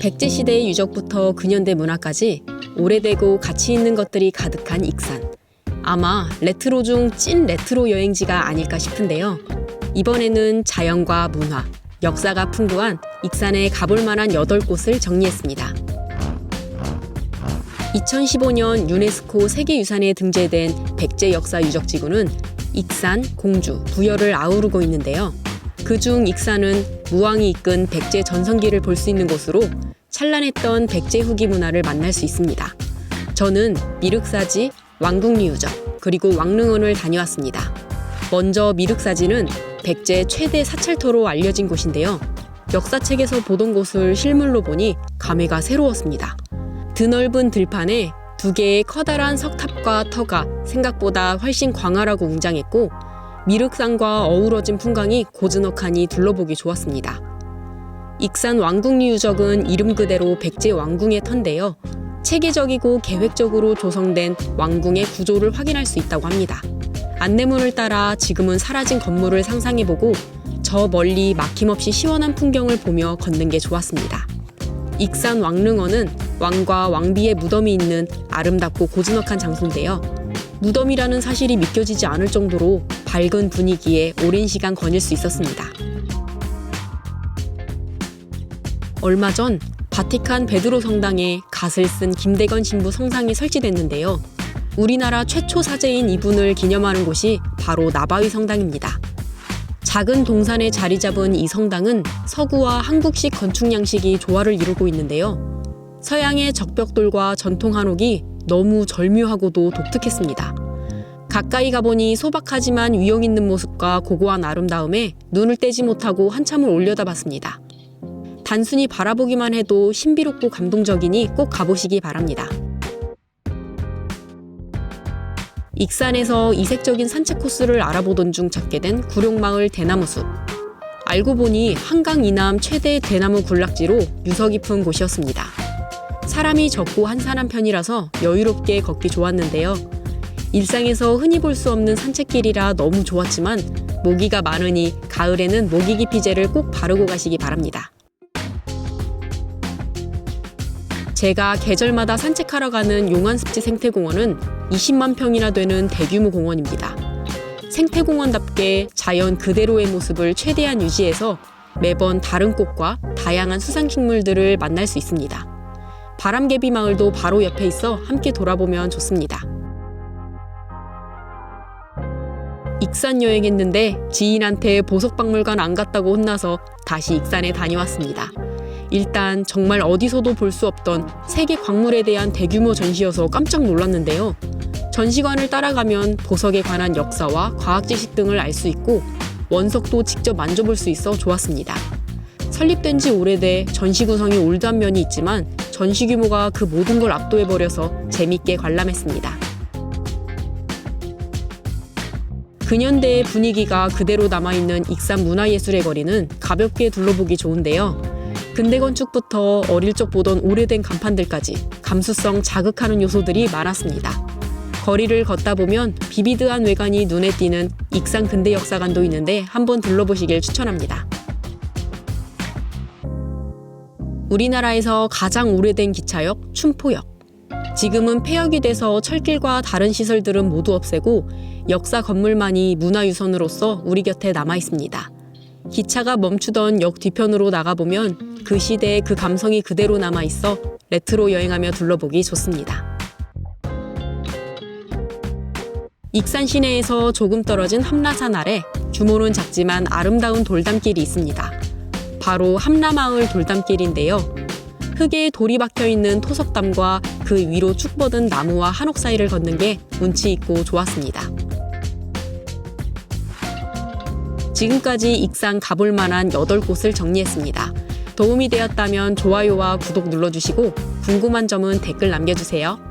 백제 시대의 유적부터 근현대 문화까지 오래되고 가치 있는 것들이 가득한 익산. 아마 레트로 중 찐 레트로 여행지가 아닐까 싶은데요. 이번에는 자연과 문화, 역사가 풍부한 익산에 가볼 만한 8곳을 정리했습니다. 2015년 유네스코 세계유산에 등재된 백제 역사 유적지구는 익산, 공주, 부여를 아우르고 있는데요. 그중 익산은 무왕이 이끈 백제 전성기를 볼 수 있는 곳으로 찬란했던 백제 후기 문화를 만날 수 있습니다. 저는 미륵사지, 왕궁리 유적, 그리고 왕릉원을 다녀왔습니다. 먼저 미륵사지는 백제 최대 사찰터로 알려진 곳인데요. 역사책에서 보던 곳을 실물로 보니 감회가 새로웠습니다. 드넓은 들판에 두 개의 커다란 석탑과 터가 생각보다 훨씬 광활하고 웅장했고 미륵산과 어우러진 풍광이 고즈넉하니 둘러보기 좋았습니다. 익산 왕궁리 유적은 이름 그대로 백제 왕궁의 터인데요. 체계적이고 계획적으로 조성된 왕궁의 구조를 확인할 수 있다고 합니다. 안내문을 따라 지금은 사라진 건물을 상상해보고 저 멀리 막힘없이 시원한 풍경을 보며 걷는 게 좋았습니다. 익산 왕릉원은 왕과 왕비의 무덤이 있는 아름답고 고즈넉한 장소인데요. 무덤이라는 사실이 믿겨지지 않을 정도로 밝은 분위기에 오랜 시간 거닐 수 있었습니다. 얼마 전 바티칸 베드로 성당에 갓을 쓴 김대건 신부 성상이 설치됐는데요. 우리나라 최초 사제인 이분을 기념하는 곳이 바로 나바위 성당입니다. 작은 동산에 자리 잡은 이 성당은 서구와 한국식 건축 양식이 조화를 이루고 있는데요. 서양의 적벽돌과 전통 한옥이 너무 절묘하고도 독특했습니다. 가까이 가보니 소박하지만 위용 있는 모습과 고고한 아름다움에 눈을 떼지 못하고 한참을 올려다봤습니다. 단순히 바라보기만 해도 신비롭고 감동적이니 꼭 가보시기 바랍니다. 익산에서 이색적인 산책 코스를 알아보던 중 찾게 된 구룡마을 대나무숲. 알고 보니 한강 이남 최대 대나무 군락지로 유서 깊은 곳이었습니다. 사람이 적고 한산한 편이라서 여유롭게 걷기 좋았는데요. 일상에서 흔히 볼 수 없는 산책길이라 너무 좋았지만 모기가 많으니 가을에는 모기 기피제를 꼭 바르고 가시기 바랍니다. 제가 계절마다 산책하러 가는 용안습지 생태공원은 20만 평이나 되는 대규모 공원입니다. 생태공원답게 자연 그대로의 모습을 최대한 유지해서 매번 다른 꽃과 다양한 수상식물들을 만날 수 있습니다. 바람개비 마을도 바로 옆에 있어 함께 돌아보면 좋습니다. 익산 여행했는데 지인한테 보석박물관 안 갔다고 혼나서 다시 익산에 다녀왔습니다. 일단 정말 어디서도 볼 수 없던 세계 광물에 대한 대규모 전시여서 깜짝 놀랐는데요. 전시관을 따라가면 보석에 관한 역사와 과학 지식 등을 알 수 있고 원석도 직접 만져볼 수 있어 좋았습니다. 설립된 지 오래돼 전시 구성이 올드한 면이 있지만 전시 규모가 그 모든 걸 압도해버려서 재밌게 관람했습니다. 근현대의 분위기가 그대로 남아있는 익산 문화예술의 거리는 가볍게 둘러보기 좋은데요. 근대 건축부터 어릴 적 보던 오래된 간판들까지 감수성 자극하는 요소들이 많았습니다. 거리를 걷다 보면 비비드한 외관이 눈에 띄는 익산 근대 역사관도 있는데 한번 둘러보시길 추천합니다. 우리나라에서 가장 오래된 기차역 춘포역. 지금은 폐역이 돼서 철길과 다른 시설들은 모두 없애고 역사 건물만이 문화유산으로서 우리 곁에 남아 있습니다. 기차가 멈추던 역 뒤편으로 나가보면 그 시대의 그 감성이 그대로 남아 있어 레트로 여행하며 둘러보기 좋습니다. 익산 시내에서 조금 떨어진 함라산 아래 규모는 작지만 아름다운 돌담길이 있습니다. 바로 함라마을 돌담길인데요. 흙에 돌이 박혀 있는 토석담과 그 위로 쭉 뻗은 나무와 한옥 사이를 걷는 게 운치 있고 좋았습니다. 지금까지 익산 가볼 만한 8곳을 정리했습니다. 도움이 되었다면 좋아요와 구독 눌러주시고 궁금한 점은 댓글 남겨주세요.